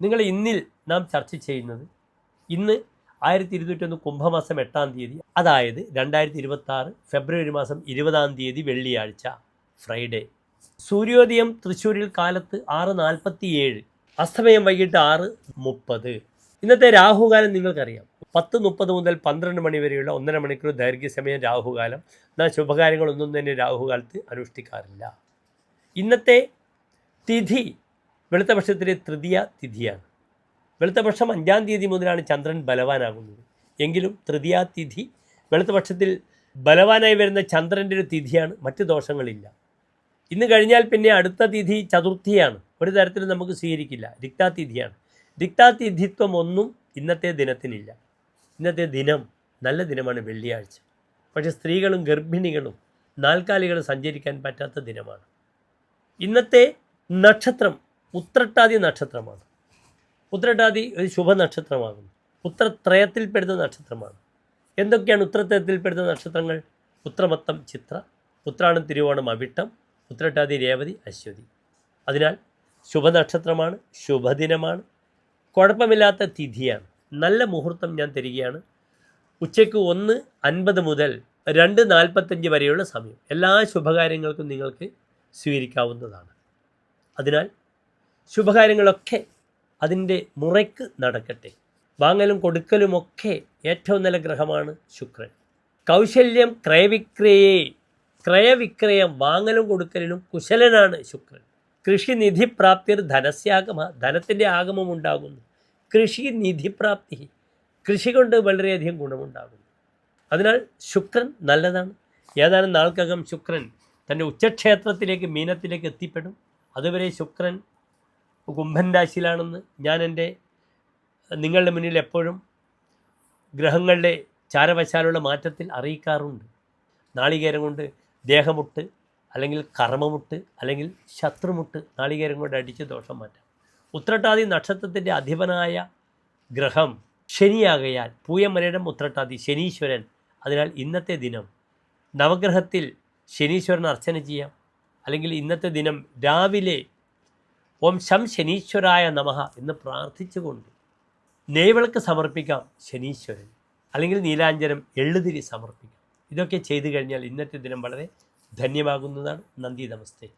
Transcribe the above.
നിങ്ങൾ ഇന്നിൽ നാം ചർച്ച ചെയ്യുന്നത് ഇന്ന് ആയിരത്തി ഇരുന്നൂറ്റൊന്ന് കുംഭമാസം എട്ടാം തീയതി അതായത് രണ്ടായിരത്തി ഇരുപത്തി ആറ് ഫെബ്രുവരി മാസം ഇരുപതാം തീയതി വെള്ളിയാഴ്ച ഫ്രൈഡേ. സൂര്യോദയം തൃശ്ശൂരിൽ കാലത്ത് ആറ് നാൽപ്പത്തി ഏഴ് അസ്തമയം വൈകിട്ട് ആറ് മുപ്പത്. ഇന്നത്തെ രാഹുകാലം നിങ്ങൾക്കറിയാം. പത്ത് മുപ്പത് മുതൽ പന്ത്രണ്ട് മണി വരെയുള്ള ഒന്നര മണിക്കൂർ ദൈർഘ്യസമയം രാഹുകാലം. എന്നാൽ ശുഭകാര്യങ്ങളൊന്നും തന്നെ രാഹുകാലത്ത് അനുഷ്ഠിക്കാറില്ല. ഇന്നത്തെ തിഥി വെളുത്തപക്ഷത്തിലെ തൃതീയ തിഥിയാണ്. വെളുത്ത വർഷം അഞ്ചാം തീയതി മുതലാണ് ചന്ദ്രൻ ബലവാനാകുന്നത്. എങ്കിലും തൃതീയ തിഥി വെളുത്ത വർഷത്തിൽ ബലവാനായി വരുന്ന ചന്ദ്രന്റെ ഒരു തിഥിയാണ് മറ്റ് ദോഷങ്ങളില്ല. ഇന്ന് കഴിഞ്ഞാൽ പിന്നെ അടുത്ത തിഥി ചതുർത്ഥിയാണ്. ഒരു തരത്തിലും നമുക്ക് സ്വീകരിക്കില്ല. രിക്താതിഥിയാണ്. രിക്താതിഥിത്വം ഒന്നും ഇന്നത്തെ ദിനത്തിനില്ല. ഇന്നത്തെ ദിനം നല്ല ദിനമാണ് വെള്ളിയാഴ്ച. പക്ഷേ സ്ത്രീകളും ഗർഭിണികളും നാൽക്കാലികളും സഞ്ചരിക്കാൻ പറ്റാത്ത ദിനമാണ്. ഇന്നത്തെ നക്ഷത്രം ഉത്രട്ടാതി നക്ഷത്രമാണ്. ഉത്രട്ടാതി ഒരു ശുഭനക്ഷത്രമാകുന്നു. ഉത്രത്രയത്തിൽപ്പെടുന്ന നക്ഷത്രമാണ്. എന്തൊക്കെയാണ് ഉത്രത്രയത്തിൽപ്പെടുന്ന നക്ഷത്രങ്ങൾ? ഉത്രമത്തം ചിത്ര ഉത്രാണം തിരുവോണം അവിട്ടം ഉത്രട്ടാതി രേവതി അശ്വതി. അതിനാൽ ശുഭനക്ഷത്രമാണ് ശുഭദിനമാണ് കുഴപ്പമില്ലാത്ത തിഥിയാണ്. നല്ല മുഹൂർത്തം ഞാൻ തരികയാണ്. ഉച്ചയ്ക്ക് ഒന്ന് അൻപത് മുതൽ രണ്ട് നാൽപ്പത്തഞ്ച് വരെയുള്ള സമയം. എല്ലാ ശുഭകാര്യങ്ങൾക്കും നിങ്ങൾക്ക് സ്വീകരിക്കാവുന്നതാണ്. അതിനാൽ ശുഭകാര്യങ്ങളൊക്കെ അതിന്റെ മുറയ്ക്ക് നടക്കട്ടെ. വാങ്ങലും കൊടുക്കലുമൊക്കെ ഏറ്റവും നല്ല ഗ്രഹമാണ് ശുക്രൻ. കൗശല്യം ക്രയവിക്രയെ. ക്രയവിക്രയം വാങ്ങലും കൊടുക്കലിനും കുശലനാണ് ശുക്രൻ. കൃഷി നിധിപ്രാപ്തിർ ധനസ്യാഗമ ധനത്തിന്റെ ആഗമം ഉണ്ടാകുന്നു. കൃഷി നിധിപ്രാപ്തി കൃഷി കൊണ്ട് വളരെയധികം ഗുണമുണ്ടാകുന്നു. അതിനാൽ ശുക്രൻ നല്ലതാണ്. ഏതാനും നാൾക്കകം ശുക്രൻ തന്റെ ഉച്ചക്ഷേത്രത്തിലേക്ക് മീനത്തിലേക്ക് എത്തിപ്പെടും. അതുവരെ ശുക്രൻ കുംഭൻ രാശിയിലാണെന്ന് ഞാൻ എന്റെ നിങ്ങളുടെ മുന്നിൽ എപ്പോഴും ഗ്രഹങ്ങളുടെ ചാരവശാലുള്ള മാറ്റത്തിൽ അറിയിക്കാറുണ്ട്. നാളികേരം കൊണ്ട് ദേഹമുട്ട് അല്ലെങ്കിൽ കർമ്മമുട്ട് അല്ലെങ്കിൽ ശത്രുമുട്ട് നാളികേരം കൊണ്ട് അടിച്ച് ദോഷം മാറ്റാം. ഉത്രട്ടാതി നക്ഷത്രത്തിന്റെ അധിപനായ ഗ്രഹം ശനിയാകയാൽ പൂയമലയുടെ ഉത്രട്ടാതി ശനീശ്വരൻ. അതിനാൽ ഇന്നത്തെ ദിനം നവഗ്രഹത്തിൽ ശനീശ്വരൻ അർച്ചന ചെയ്യാം. അല്ലെങ്കിൽ ഇന്നത്തെ ദിനം രാവിലെ ഓം ശം ശനീശ്വരായ നമഹ എന്ന് പ്രാർത്ഥിച്ചുകൊണ്ട് നെയ്വിളക്ക് സമർപ്പിക്കാം ശനീശ്വരൻ. അല്ലെങ്കിൽ നീലാഞ്ജനം എള്ളുതിരി സമർപ്പിക്കാം. ഇതൊക്കെ ചെയ്തു കഴിഞ്ഞാൽ ഇന്നത്തെ ദിനം വളരെ ധന്യമാകുന്നതാണ്. നന്ദി നമസ്തേ.